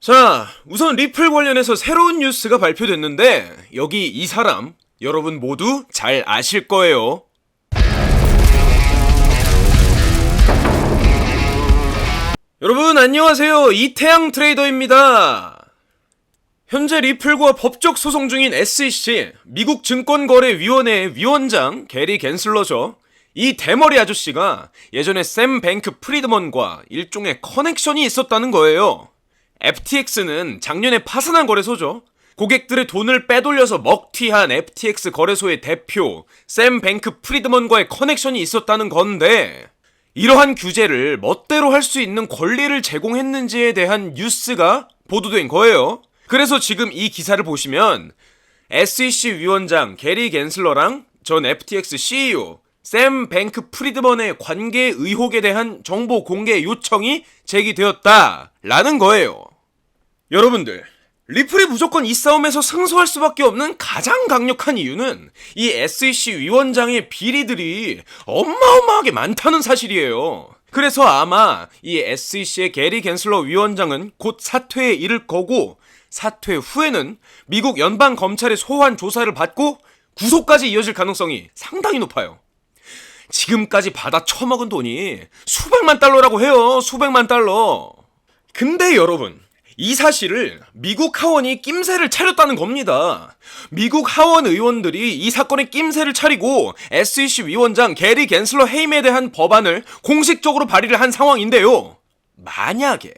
자, 우선 리플 관련해서 새로운 뉴스가 발표됐는데 여기 이 사람 여러분 모두 잘 아실 거예요. 여러분 안녕하세요. 이태양 트레이더입니다. 현재 리플과 법적 소송 중인 SEC 미국 증권거래위원회 위원장 게리 겐슬러죠. 이 대머리 아저씨가 예전에 샘 뱅크 프리드먼과 일종의 커넥션이 있었다는 거예요. FTX는 작년에 파산한 거래소죠. 고객들의 돈을 빼돌려서 먹튀한 FTX 거래소의 대표 샘 뱅크 프리드먼과의 커넥션이 있었다는 건데 이러한 규제를 멋대로 할 수 있는 권리를 제공했는지에 대한 뉴스가 보도된 거예요. 그래서 지금 이 기사를 보시면 SEC 위원장 게리 겐슬러랑 전 FTX CEO 샘 뱅크 프리드먼의 관계 의혹에 대한 정보 공개 요청이 제기되었다라는 거예요. 여러분들, 리플이 무조건 이 싸움에서 승소할 수밖에 없는 가장 강력한 이유는 이 SEC 위원장의 비리들이 어마어마하게 많다는 사실이에요. 그래서 아마 이 SEC의 게리 겐슬러 위원장은 곧 사퇴에 이를 거고 사퇴 후에는 미국 연방 검찰의 소환 조사를 받고 구속까지 이어질 가능성이 상당히 높아요. 지금까지 받아 처먹은 돈이 수백만 달러라고 해요. 수백만 달러. 근데 여러분, 이 사실을 미국 하원이 낌새를 차렸다는 겁니다. 미국 하원 의원들이 이 사건에 낌새를 차리고 SEC 위원장 게리 겐슬러 해임에 대한 법안을 공식적으로 발의를 한 상황인데요. 만약에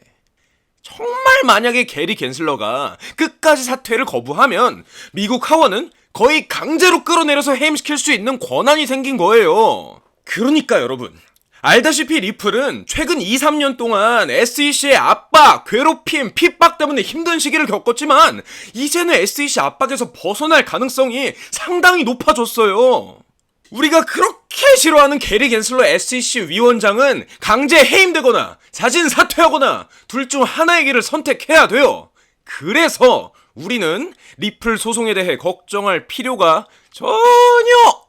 정말 만약에 게리 겐슬러가 끝까지 사퇴를 거부하면 미국 하원은 거의 강제로 끌어내려서 해임시킬 수 있는 권한이 생긴 거예요. 그러니까 여러분. 알다시피 리플은 최근 2, 3년 동안 SEC의 압박, 괴롭힘, 핍박 때문에 힘든 시기를 겪었지만 이제는 SEC 압박에서 벗어날 가능성이 상당히 높아졌어요. 우리가 그렇게 싫어하는 게리 겐슬러 SEC 위원장은 강제 해임되거나 자진 사퇴하거나 둘 중 하나의 길을 선택해야 돼요. 그래서 우리는 리플 소송에 대해 걱정할 필요가 전혀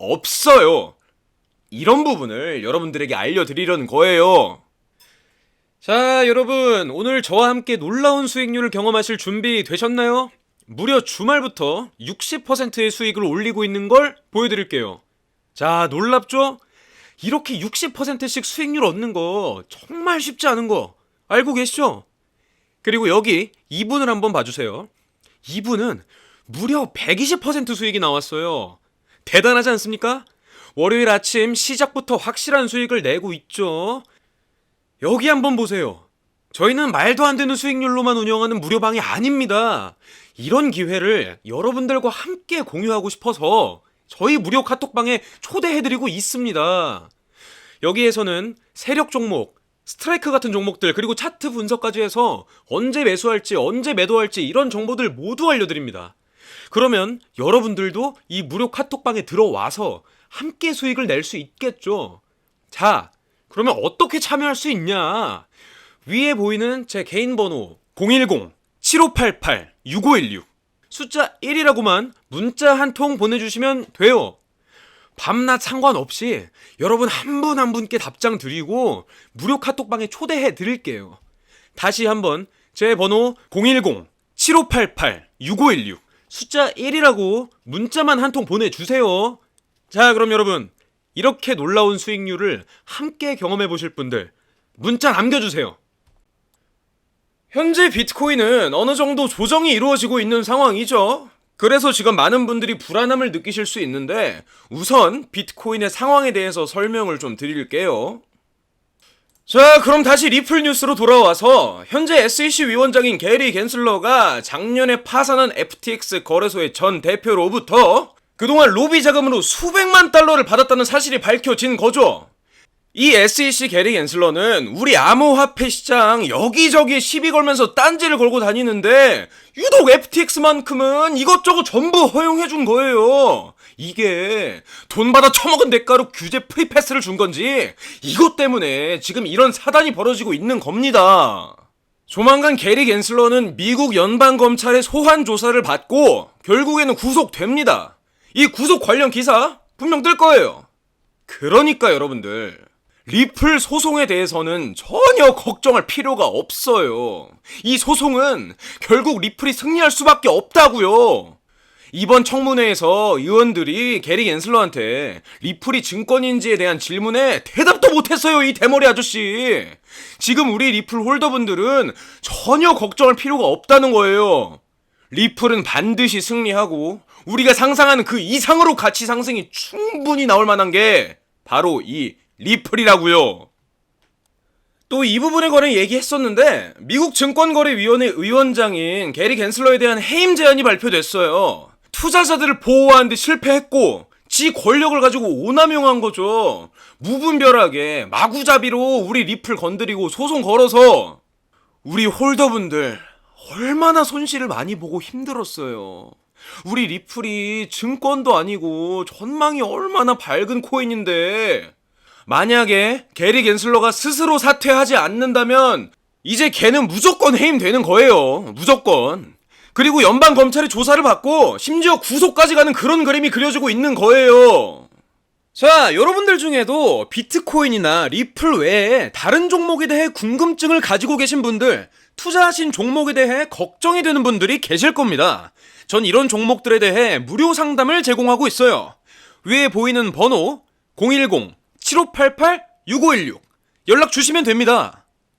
없어요. 이런 부분을 여러분들에게 알려드리려는 거예요. 자, 여러분, 오늘 저와 함께 놀라운 수익률을 경험하실 준비 되셨나요? 무려 주말부터 60%의 수익을 올리고 있는 걸 보여드릴게요. 자, 놀랍죠? 이렇게 60%씩 수익률 얻는 거 정말 쉽지 않은 거 알고 계시죠? 그리고 여기 이분을 한번 봐주세요. 이분은 무려 120% 수익이 나왔어요. 대단하지 않습니까? 월요일 아침 시작부터 확실한 수익을 내고 있죠. 여기 한번 보세요. 저희는 말도 안 되는 수익률로만 운영하는 무료방이 아닙니다. 이런 기회를 여러분들과 함께 공유하고 싶어서 저희 무료 카톡방에 초대해드리고 있습니다. 여기에서는 세력 종목, 스트라이크 같은 종목들, 그리고 차트 분석까지 해서 언제 매수할지, 언제 매도할지 이런 정보들 모두 알려드립니다. 그러면 여러분들도 이 무료 카톡방에 들어와서 함께 수익을 낼 수 있겠죠. 자, 그러면 어떻게 참여할 수 있냐? 위에 보이는 제 개인 번호 010-7588-6516 숫자 1이라고만 문자 한 통 보내주시면 돼요. 밤낮 상관없이 여러분 한 분한 분께 답장 드리고 무료 카톡방에 초대해 드릴게요. 다시 한번 제 번호 010-7588-6516 숫자 1이라고 문자만 한 통 보내주세요. 자, 그럼 여러분, 이렇게 놀라운 수익률을 함께 경험해 보실 분들, 문자 남겨주세요. 현재 비트코인은 어느 정도 조정이 이루어지고 있는 상황이죠. 그래서 지금 많은 분들이 불안함을 느끼실 수 있는데, 우선 비트코인의 상황에 대해서 설명을 좀 드릴게요. 자, 그럼 다시 리플 뉴스로 돌아와서 현재 SEC 위원장인 게리 겐슬러가 작년에 파산한 FTX 거래소의 전 대표로부터 그동안 로비 자금으로 수백만 달러를 받았다는 사실이 밝혀진 거죠. 이 SEC 게리 겐슬러는 우리 암호화폐 시장 여기저기 시비 걸면서 딴지를 걸고 다니는데 유독 FTX만큼은 이것저것 전부 허용해 준 거예요. 이게 돈 받아 처먹은 대가로 규제 프리패스를 준 건지 이것 때문에 지금 이런 사단이 벌어지고 있는 겁니다. 조만간 게리 겐슬러는 미국 연방검찰의 소환 조사를 받고 결국에는 구속됩니다. 이 구속 관련 기사 분명 뜰 거예요. 그러니까 여러분들 리플 소송에 대해서는 전혀 걱정할 필요가 없어요. 이 소송은 결국 리플이 승리할 수밖에 없다고요. 이번 청문회에서 의원들이 게리 앤슬러한테 리플이 증권인지에 대한 질문에 대답도 못했어요, 이 대머리 아저씨. 지금 우리 리플 홀더분들은 전혀 걱정할 필요가 없다는 거예요. 리플은 반드시 승리하고 우리가 상상하는 그 이상으로 가치 상승이 충분히 나올 만한 게 바로 이 리플이라고요. 또 이 부분에 관해 얘기했었는데 미국 증권거래위원회 의원장인 게리 갠슬러에 대한 해임 제안이 발표됐어요. 투자자들을 보호하는데 실패했고 지 권력을 가지고 오남용한 거죠. 무분별하게 마구잡이로 우리 리플 건드리고 소송 걸어서 우리 홀더분들 얼마나 손실을 많이 보고 힘들었어요. 우리 리플이 증권도 아니고 전망이 얼마나 밝은 코인인데 만약에 게리 갠슬러가 스스로 사퇴하지 않는다면 이제 걔는 무조건 해임되는 거예요. 무조건. 그리고 연방 검찰이 조사를 받고 심지어 구속까지 가는 그런 그림이 그려지고 있는 거예요. 자, 여러분들 중에도 비트코인이나 리플 외에 다른 종목에 대해 궁금증을 가지고 계신 분들, 투자하신 종목에 대해 걱정이 되는 분들이 계실 겁니다. 전 이런 종목들에 대해 무료 상담을 제공하고 있어요. 위에 보이는 번호 010-7588-6516 연락 주시면 됩니다.